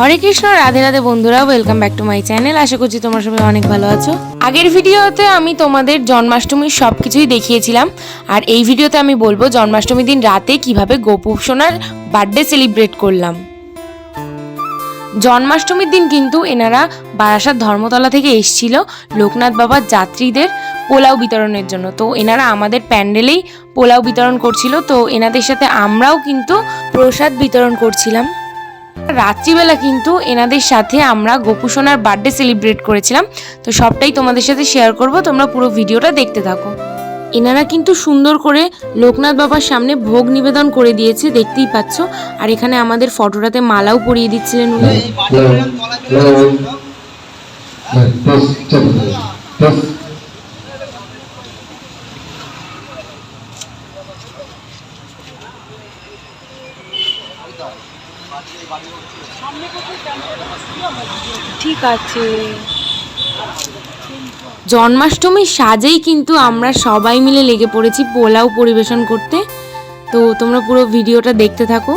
হরে কৃষ্ণ, রাধে রাধে বন্ধুরা welcome back to my channel আশা করছি তোমরা সবাই অনেক ভালো আছো। আগের ভিডিওতে আমি তোমাদের জন্মাষ্টমীর সব কিছুই দেখিয়েছিলাম, আর এই ভিডিওতে আমি বলব জন্মাষ্টমীর দিন রাতে কীভাবে গোপু সোনার বার্থডে সেলিব্রেট করলাম। জন্মাষ্টমীর দিন কিন্তু এনারা বারাসাত ধর্মতলা থেকে এসছিল, লোকনাথ বাবার যাত্রীদের পোলাও বিতরণের জন্য। তো এনারা আমাদের প্যান্ডেলেই পোলাও বিতরণ করছিল, তো এনাদের সাথে আমরাও কিন্তু প্রসাদ বিতরণ করছিলাম। রাত্রিবেলা কিন্তু এনাদের সাথে আমরা গোপুসোনার বার্থডে সেলিব্রেট করেছিলাম তো সবটাই তোমাদের সাথে শেয়ার করব তোমরা পুরো ভিডিওটা দেখতে থাকো এনারা কিন্তু সুন্দর করে লোকনাথ বাবার সামনে ভোগ নিবেদন করে দিয়েছে দেখতেই পাচ্ছ আর এখানে আমাদের ফটোটাতে মালাও পরিয়ে দিচ্ছিলেন উনি জন্মাষ্টমীর সাজেই কিন্তু আমরা সবাই মিলে লেগে পড়েছি পোলাও পরিবেশন করতে। তো তোমরা পুরো ভিডিওটা দেখতে থাকো।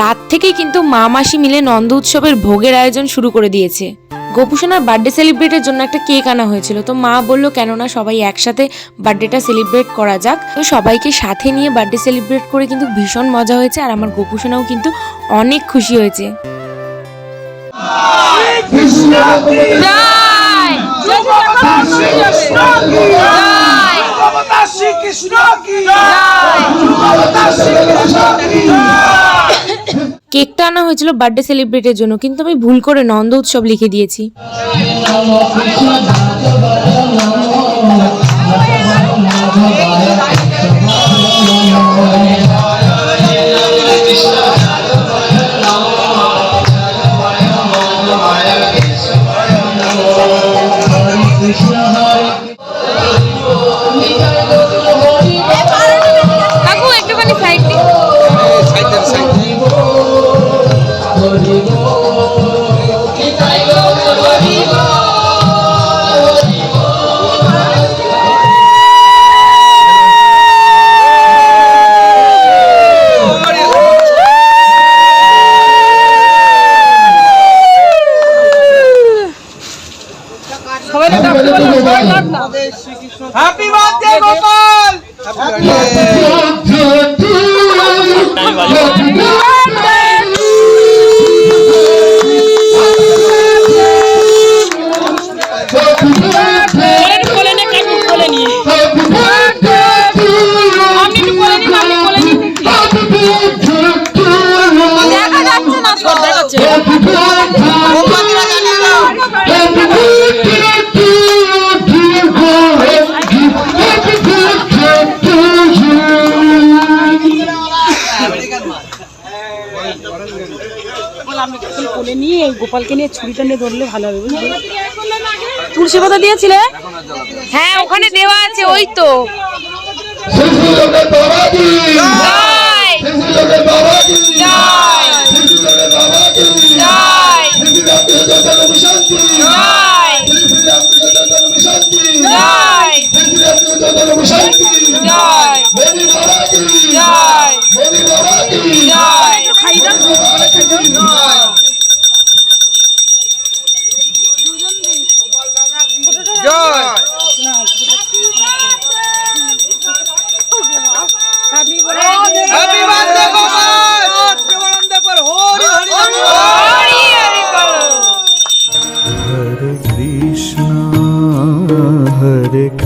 রাত থেকেই কিন্তু মা মাসি মিলে নন্দ উৎসবের ভোগের আয়োজন শুরু করে দিয়েছে। গোপুসোনার বার্থডে সেলিব্রেটের জন্য একটা কেক আনা হয়েছিল। তো মা বলল, কেননা সবাই একসাথে বার্থডেটা সেলিব্রেট করা যাক। তো সবাইকে সাথে নিয়ে বার্থডে সেলিব্রেট করে কিন্তু ভীষণ মজা হয়েছে। আর আমার গোপুসোনাও কিন্তু অনেক খুশি হয়েছে। কেকটা আনা হয়েছিল বার্থডে সেলিব্রেটের জন্য কিন্তু আমি ভুল করে নন্দ উৎসব লিখে দিয়েছি। কাকু হ্যাপি বার্থডে গোপাল গোপালকে নিয়ে ছুরিটা নিয়ে ধরলে ভালো হবে বুঝলি? তুলসী পাতা দিয়েছিলে? হ্যাঁ ওখানে দেওয়া আছে, ওই তো। শিশুলোকের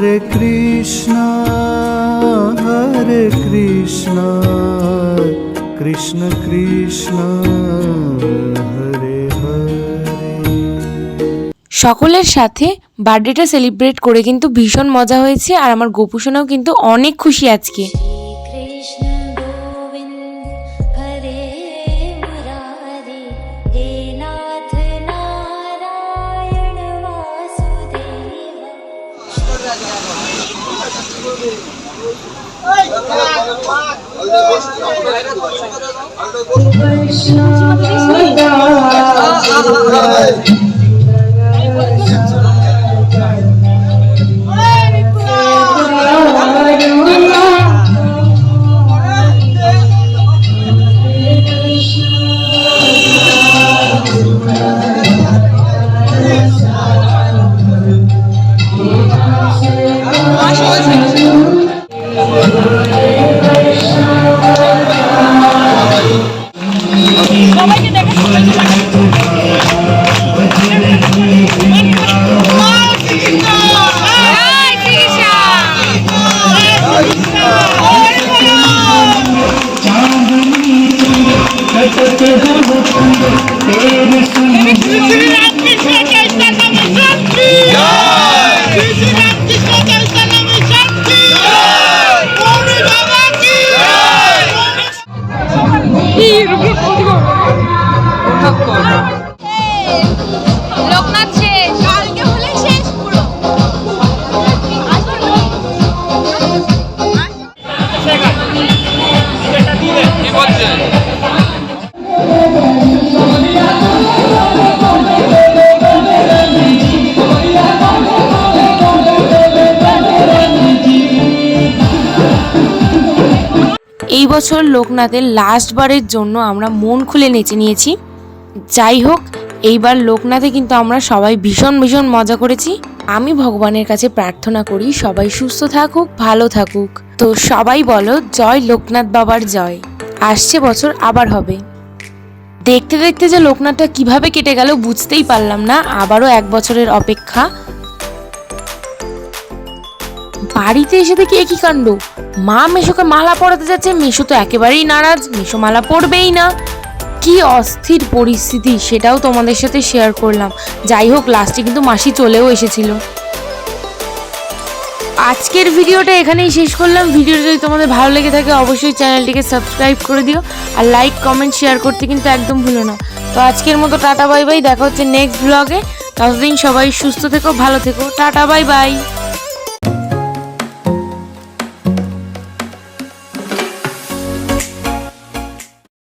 হরে কৃষ্ণ হরে কৃষ্ণ কৃষ্ণ কৃষ্ণ, হরে হরে। সকলের সাথে বার্থডেটা সেলিব্রেট করে কিন্তু ভীষণ মজা হয়েছে আর আমার গোপুসোনাও কিন্তু অনেক খুশি আজকে। কৃষ্ণ এই বছর লোকনাথের লাস্ট বারের জন্য আমরা মন খুলে নেচে নিয়েছি। যাই হোক, এইবার লোকনাথে কিন্তু আমরা সবাই ভীষণ ভীষণ মজা করেছি। আমি ভগবানের কাছে প্রার্থনা করি, সবাই সুস্থ থাকুক, ভালো থাকুক। তো সবাই বলো, জয় লোকনাথ বাবার জয়। আসছে বছর, আবার হবে। দেখতে দেখতে যে লোকনাথটা কীভাবে কেটে গেল বুঝতেই পারলাম না, আবারও এক বছরের অপেক্ষা। বাড়িতে এসে দেখি একই কাণ্ড। মা মেশোকে মালা পরাতে যাচ্ছে, মেশো তো একেবারেই নারাজ, মেশো মালা পরবেই না। কি অস্থির পরিস্থিতি, সেটাও তোমাদের সাথে শেয়ার করলাম। যাই হোক লাস্টে কিন্তু মাসি চলেও এসেছিল। আজকের ভিডিওটা এখানেই শেষ করলাম। ভিডিওটা যদি তোমাদের ভালো লেগে থাকে, অবশ্যই চ্যানেলটিকে সাবস্ক্রাইব করে দিও। আর লাইক কমেন্ট শেয়ার করতে কিন্তু একদম ভুলো না। তো আজকের মতো টাটা বাই বাই দেখা হচ্ছে নেক্সট ব্লগে ততদিন সবাই সুস্থ থেকো, ভালো থেকো। Tata bye bye